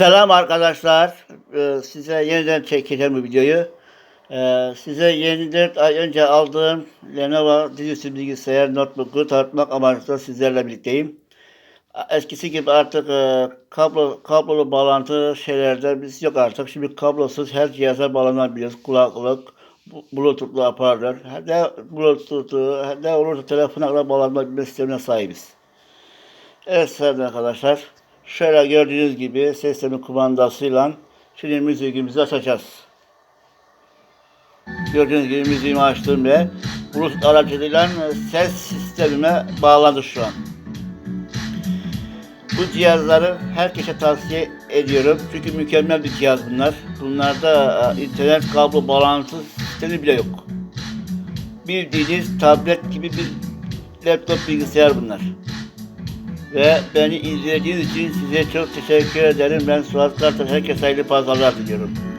Selam arkadaşlar. Ee, Size yeniden çekeceğim bu videoyu. Ee, Size 24 ay önce aldığım Lenovo dizüstü bilgisayar notebook'u tanıtmak amaçlı sizlerle birlikteyim. Eskisi gibi artık e, kablo kablolu bağlantı şeylerde biz yok artık. Şimdi kablosuz her cihaza bağlanabiliyoruz. Kulaklık, bluetoothlu aparatör, hem de bluetooth'u, hem de olursa telefona da bağlanabilme sistemine sahibiz. Evet sevgili arkadaşlar. Şöyle gördüğünüz gibi sistemin kumandasıyla şimdi müziğimizi açacağız. Gördüğünüz gibi müziğimi açtım ve Bluetooth aracılığıyla ses sistemime bağlandı şu an. Bu cihazları herkese tavsiye ediyorum. Çünkü mükemmel bir cihaz bunlar. Bunlarda e, internet kablo bağlantı sistemi bile yok. Bildiğiniz tablet gibi bir laptop bilgisayar bunlar. Ve beni izlediğiniz için size çok teşekkür ederim. Ben Suat Kartal. Herkese hayırlı pazarlar diliyorum.